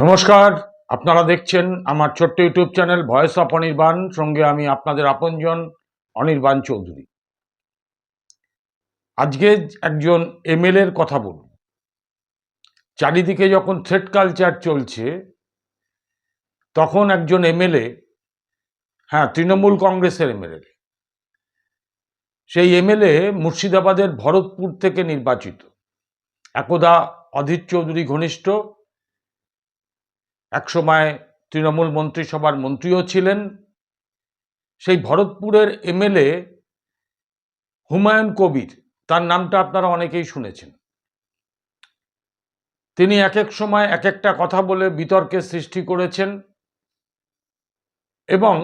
নমস্কার, আপনারা দেখছেন আমার ছোট্ট YouTube channel voice of Anirban, সঙ্গে আমি আপনাদের আপনজন, অনির্বাণ চৌধুরী। আজকে একজন এমএলএ এর কথা বলব। চারিদিকে যখন থ্রেড কালচার চলছে, তখন একজন এমএলএ হ্যাঁ তৃণমূল কংগ্রেসের এমএলএ, সেই এমএলএ মুর্শিদাবাদের ভরতপুর থেকে নির্বাচিত। একদা অধীর চৌধুরী ঘনিষ্ঠ একসময় তৃণমূল মন্ত্রিসভার মন্ত্রীও ছিলেন। সেই ভরতপুরের এমএলএ হুমায়ুন কবির, তার নামটা আপনারা অনেকেই শুনেছেন। তিনি এক এক সময় এক একটা কথা বলে বিতর্কের সৃষ্টি করেছেন এবং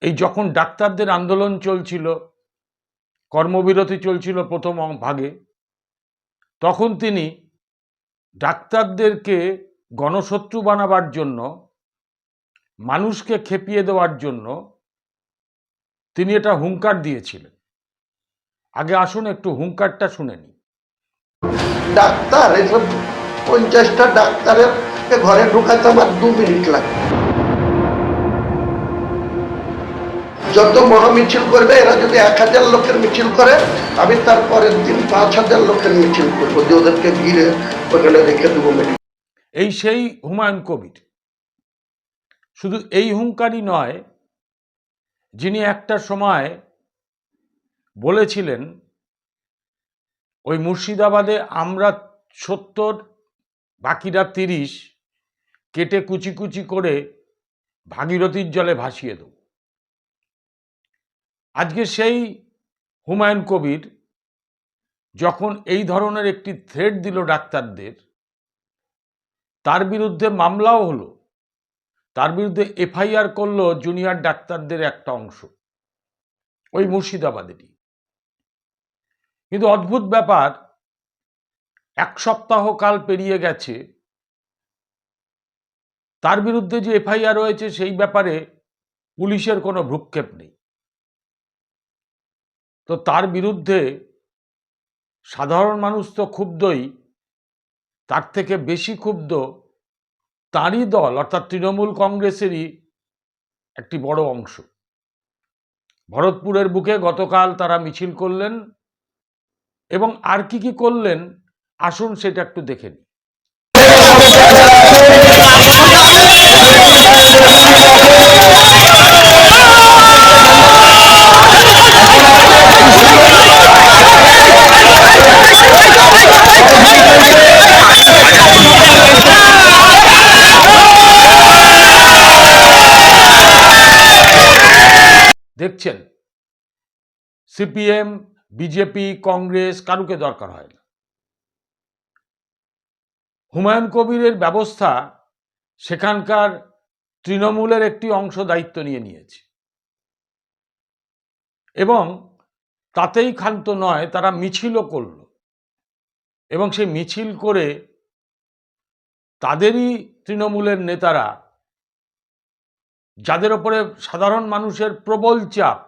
এই যখন ডাক্তারদের আন্দোলন চলছিল, কর্মবিরতি চলছিল প্রথম ভাগে, তখন তিনি ডাক্তারদেরকে গণশত্রু বানাবার জন্য, মানুষকে খেপিয়ে দেওয়ার জন্য তিনি এটা হুঙ্কার দিয়েছিলেন। আগে আসুন, একটু হুঙ্কারটা শুনে নিই। ডাক্তার, এসব পঞ্চাশটা ডাক্তারের ঘরে ঢুকাতে আমার দু মিনিট লাগে যত বড় মহামিছিল করবে, এরা যদি এক হাজার লোকের মিছিল করে, আমি তারপরের দিন পাঁচ হাজার লোকের মিছিল করব। যে ওদেরকে ঘিরে ওখানে রেখে দেবো এই সেই হুমায়ুন কবির। শুধু এই হুঙ্কারই নয়, যিনি একটা সময় বলেছিলেন, ওই মুর্শিদাবাদে আমরা সত্তর, বাকিরা তিরিশ, কেটে কুচি কুচি করে ভাগীরথীর জলে ভাসিয়ে দেব। আজকে সেই হুমায়ুন কবির যখন এই ধরনের একটি থ্রেড দিল ডাক্তারদের তার বিরুদ্ধে মামলাও হলো। তার বিরুদ্ধে এফআইআর করল জুনিয়র ডাক্তারদের একটা অংশ। ওই মুর্শিদাবাদেরই। কিন্তু অদ্ভুত ব্যাপার, এক সপ্তাহ কাল পেরিয়ে গেছে। তার বিরুদ্ধে যে এফআইআর রয়েছে সেই ব্যাপারে পুলিশের কোনো ভ্রুক্ষেপ নেই। তো তার বিরুদ্ধে সাধারণ মানুষ তো ক্ষুব্ধই। তার থেকে বেশি ক্ষুব্ধ তারই দল, অর্থাৎ তৃণমূল কংগ্রেসেরই একটি বড় অংশ। ভরতপুরের বুকে গতকাল তারা মিছিল করলেন এবং আর কি কি করলেন, আসুন সেটা একটু দেখে নিই। দেখছেন? সিপিএম, বিজেপি, কংগ্রেস, কারুকে দরকার হয় না। হুমায়ুন কবিরের ব্যবস্থা সেখানকার তৃণমূলের একটি অংশ দায়িত্ব নিয়ে নিয়েছে। এবং তাতেই ক্ষান্ত নয়, তারা মিছিলও করল। এবং সেই মিছিল করে তাদেরই তৃণমূলের নেতারা যাদের ওপরে সাধারণ মানুষের প্রবল চাপ,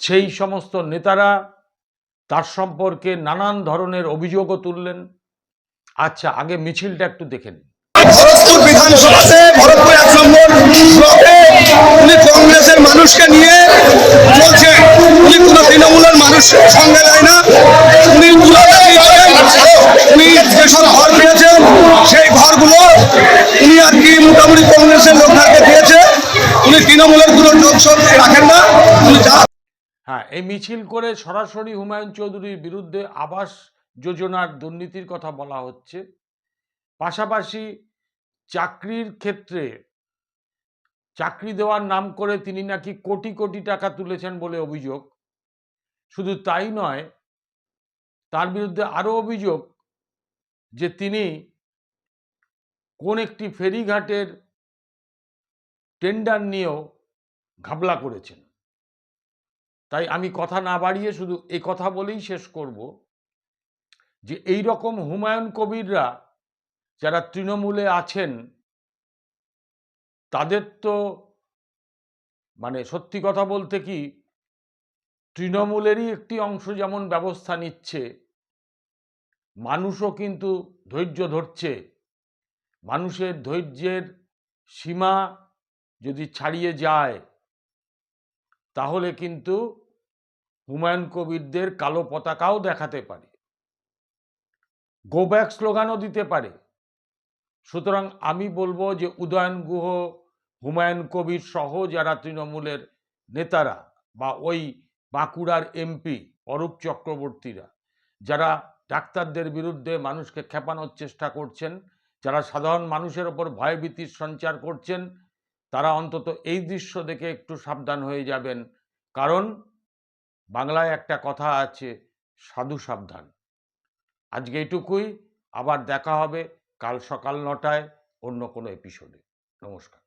সেই সমস্ত নেতারা তার সম্পর্কে নানান ধরনের অভিযোগও তুললেন। আচ্ছা আগে মিছিলটা একটু দেখে নিন। ভরতপুর বিধানসভাতে ভরতপুর এক নম্বর ব্লকে উনি কংগ্রেসের মানুষকে নিয়ে উনি তৃণমূলের সঙ্গে যায় না। উনি যেসব ঘর পেয়েছেন সেই ঘরগুলো উনি আর কি মোটামুটি কংগ্রেসের লোকদেরকে দিয়েছে উনি তৃণমূলের কোনো যোগসব রাখেন না। হ্যাঁ এই মিছিল করে সরাসরি হুমায়ুন চৌধুরীর বিরুদ্ধে আবাস যোজনার দুর্নীতির কথা বলা হচ্ছে। পাশাপাশি চাকরির ক্ষেত্রে চাকরি দেওয়ার নাম করে তিনি নাকি কোটি কোটি টাকা তুলেছেন বলে অভিযোগ। শুধু তাই নয়, তার বিরুদ্ধে আরও অভিযোগ যে তিনি কোন একটি ফেরিঘাটের টেন্ডার নিয়েও ঘাবলা করেছেন। তাই আমি কথা না বাড়িয়ে শুধু এই কথা বলেই শেষ করব যে এই রকম হুমায়ুন কবিররা যারা তৃণমূলে আছেন, তাদের তো মানে সত্যি কথা বলতে কি তৃণমূলেরই একটি অংশ যেমন ব্যবস্থা নিচ্ছে, মানুষও কিন্তু ধৈর্য ধরছে। মানুষের ধৈর্যের সীমা যদি ছাড়িয়ে যায় তাহলে কিন্তু হুমায়ুন কবিরদের কালো পতাকাও দেখাতে পারে। গো ব্যাক স্লোগানও দিতে পারে। সুতরাং আমি বলব যে উদয়ন গুহ, হুমায়ুন কবির সহ যারা তৃণমূলের নেতারা বা ওই বাঁকুড়ার এমপি অরূপ চক্রবর্তীরা, যারা ডাক্তারদের বিরুদ্ধে মানুষকে খেপানোর চেষ্টা করছেন, যারা সাধারণ মানুষের ওপর ভয়ভীতির সঞ্চার করছেন তারা অন্তত এই দৃশ্য দেখে একটু সাবধান হয়ে যাবেন। কারণ বাংলায় একটা কথা আছে, সাধু সাবধান। আজকে এটুকুই, আবার দেখা হবে কাল সকাল নটায় অন্য কোনো এপিসোডে নমস্কার।